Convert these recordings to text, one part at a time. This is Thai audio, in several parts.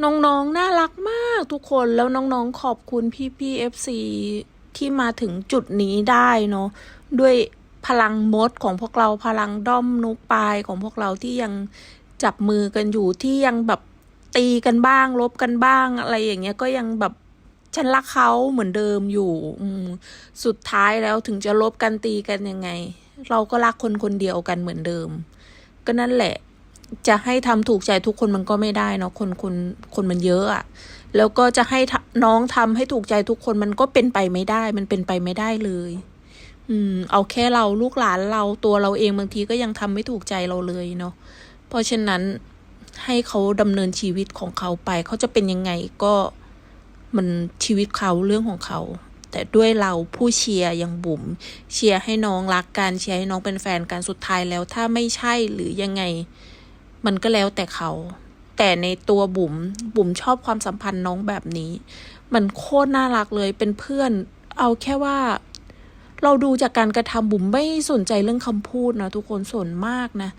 น้องๆน่ารักมากทุกคนแล้วน้องๆขอบคุณพี่พี่เอฟซีที่มาถึงจุดนี้ได้เนาะด้วยพลังมดของพวกเราพลังด้อมนุกปลายของพวกเราที่ยังจับมือกันอยู่ที่ยังแบบตีกันบ้างลบกันบ้างอะไรอย่างเงี้ยก็ยังแบบฉันรักเขาเหมือนเดิมอยู่อสุดท้ายแล้วถึงจะลบกันตีกันยังไง เราก็รักคนคนเดียวกันเหมือนเดิม ก็นั่นแหละ จะให้ทำถูกใจทุกคนมันก็ไม่ได้เนาะคนคนคนมันเยอะอะแล้วก็จะให้น้องทำให้ถูกใจทุกคนมันก็เป็นไปไม่ได้ มันเป็นไปไม่ได้เลย อืม เอาแค่เราลูกหลานเราตัวเราเองบางทีก็ยังทำไม่ถูกใจเราเลยเนาะเพราะฉะนั้นให้เขาดำเนินชีวิตของเขาไป เขาจะเป็นยังไงก็มันชีวิตเขาเรื่องของเขา แต่ด้วยเราผู้เชียร์ย่างบุ๋มเชียร์ให้น้องรักกันเชียร์ให้น้องเป็นแฟนกันสุดท้ายแล้ว ถ้าไม่ใช่หรือยังไง มันก็แล้วแต่เขา แต่ในตัวบุ๋มบุ๋มชอบความสัมพันธ์น้องแบบนี้ มันโคตรน่ารักเลยเป็นเพื่อน เอาแค่ว่า เราดูจากการกระทำบุ๋มไม่สนใจเรื่องคำพูดนะทุกคนส่วนมากนะ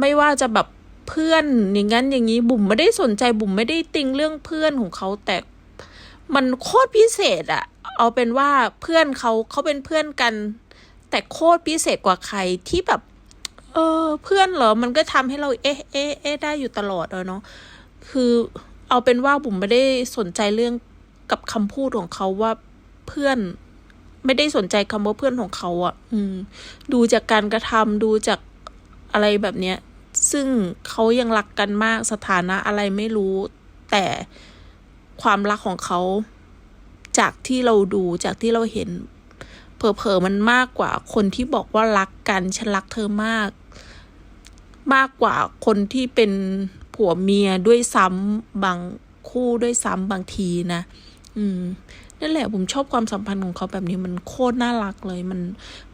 ไม่ว่าจะแบบเพื่อนอย่างนั้นอย่างนี้บุ๋มไม่ได้สนใจบุ๋มไม่ได้ติงเรื่องเพื่อนของเขาแต่มันโคตรพิเศษอะเอาเป็นว่าเพื่อนเขาเขาเป็นเพื่อนกัน แต่โคตรพิเศษกว่าใครที่แบบ เออ เพื่อนเหรอ มันก็ทำให้เราเอ๊ะเอ๊ะเอ๊ะได้อยู่ตลอดเลยเนาะคือเอาเป็นว่าบุ๋มไม่ได้สนใจเรื่องกับคำพูดของเขาว่าเพื่อนไม่ได้สนใจคำว่าเพื่อนของเขาอะ่ะ อืม ดูจากการกระทำดูจากอะไรแบบเนี้ย ซึ่งเขายังรักกันมากสถานะอะไรไม่รู้ แต่ความรักของเขา จากที่เราดูจากที่เราเห็นเผลอๆมันมากกว่าคนที่บอกว่ารักกันฉันรักเธอมาก มากกว่าคนที่เป็นผัวเมียด้วยซ้ำบางคู่ด้วยซ้ำบางทีนะ อืมนั่นแหละผมชอบความสัมพันธ์ของเขาแบบนี้มันโคตรน่ารักเลย มัน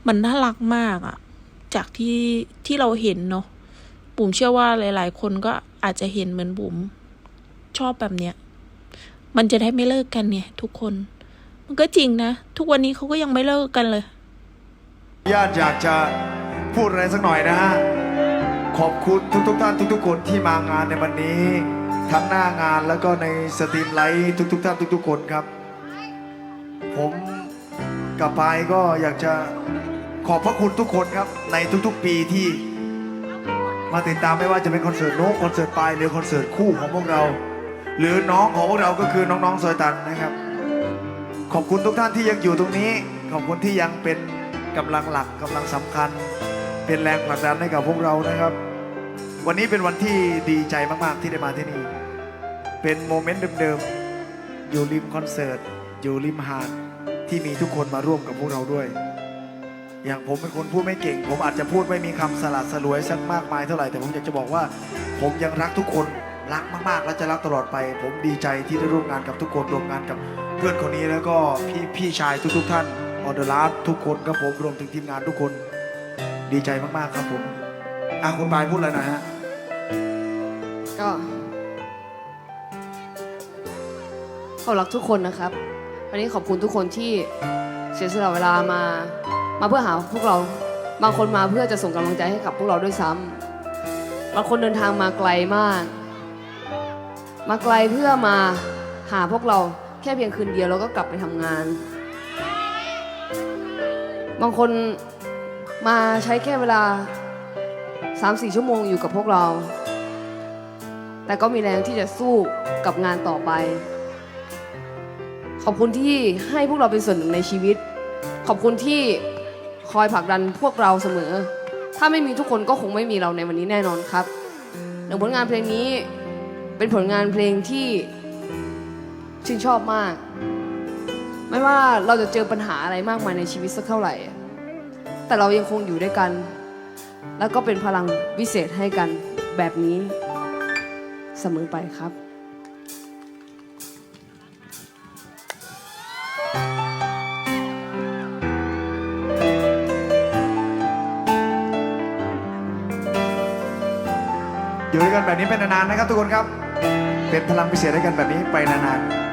มันน่ารักมากอะจากที่ที่เราเห็นเนาะบุ๋มเชื่อว่าหลาย ๆ คนก็อาจจะเห็นเหมือนบุ๋มชอบแบบเนี้ยมันจะได้ไม่เลิกกันเนี่ย ทุกคน มันก็จริงนะ ทุกวันนี้เขาก็ยังไม่เลิกกันเลย ญาติอยากจะพูดอะไรสักหน่อยนะฮะ ขอบคุณทุกๆท่านทุกๆคนที่มางานในวันนี้ ทั้งหน้างานแล้วก็ในสตรีมไลท์ทุกๆท่านทุกๆคนครับ ผมกับปายก็อยากจะขอบพระคุณทุกคนครับ ในทุกๆปีที่มาติดตามไม่ว่าจะเป็นคอนเสิร์ตโน้คอนเสิร์ตปายหรือคอนเสิร์ตคู่ของพวกเรา หรือน้องของพวกเราก็คือน้องๆซอยตันนะครับ ขอบคุณทุกท่านที่ยังอยู่ตรงนี้ ขอบคุณที่ยังเป็นกำลังหลักกำลังสำคัญ เป็นแรงผลักดันให้กับพวกเรานะครับ วันนี้เป็นวันที่ดีใจมาก ๆ ที่ได้มาที่นี่ เป็นโมเมนต์เดิม ๆ อยู่ริมคอนเสิร์ต อยู่ริมหาดที่มีทุกคนมาร่วมกับพวกเราด้วย อย่างผมเป็นคนพูดไม่เก่ง ผมอาจจะพูดไม่มีคำสลัดสลวยสักมากมายเท่าไหร่ แต่ผมอยากจะบอกว่า ผมยังรักทุกคนรักมากๆ และจะรักตลอดไป ผมดีใจที่ได้ร่วมงานกับทุกคนร่วมงานกับเพื่อนคนนี้แล้วก็พี่พี่ชายทุกๆท่านออเดอร์ลาทุกคนครับผมรวมถึงทีมงานทุกคน ดีใจมากๆครับผมอะคุณปายพูดอะไรหน่อยฮะ ก็ขอรักทุกคนนะครับ วันนี้ขอบคุณทุกคนที่เสียสละเวลามา มาเพื่อหาพวกเรา บางคนมาเพื่อจะส่งกำลังใจให้กับพวกเราด้วยซ้ำบางคนเดินทางมาไกลมาก มาไกลเพื่อมาหาพวกเราแค่เพียงคืนเดียวแล้วก็กลับไปทำงาน บางคนมาใช้แค่เวลา 3-4 ชั่วโมงอยู่กับพวกเรา แต่ก็มีแรงที่จะสู้กับงานต่อไป ขอบคุณที่ให้พวกเราเป็นส่วนหนึ่งในชีวิต ขอบคุณที่คอยผลักดันพวกเราเสมอ ถ้าไม่มีทุกคนก็คงไม่มีเราในวันนี้แน่นอนครับหนึ่งผลงานเพลงนี้เป็นผลงานเพลงที่ชื่นชอบมาก ไม่ว่าเราจะเจอปัญหาอะไรมากมายในชีวิตสักเท่าไหร่ แต่เรายังคงอยู่ด้วยกัน แล้วก็เป็นพลังวิเศษให้กันแบบนี้ เสมอไปครับอยู่ด้วยกันแบบนี้เป็นนานๆนะครับทุกคนครับ เป็นพลังพิเศษให้กันแบบนี้ไปนาน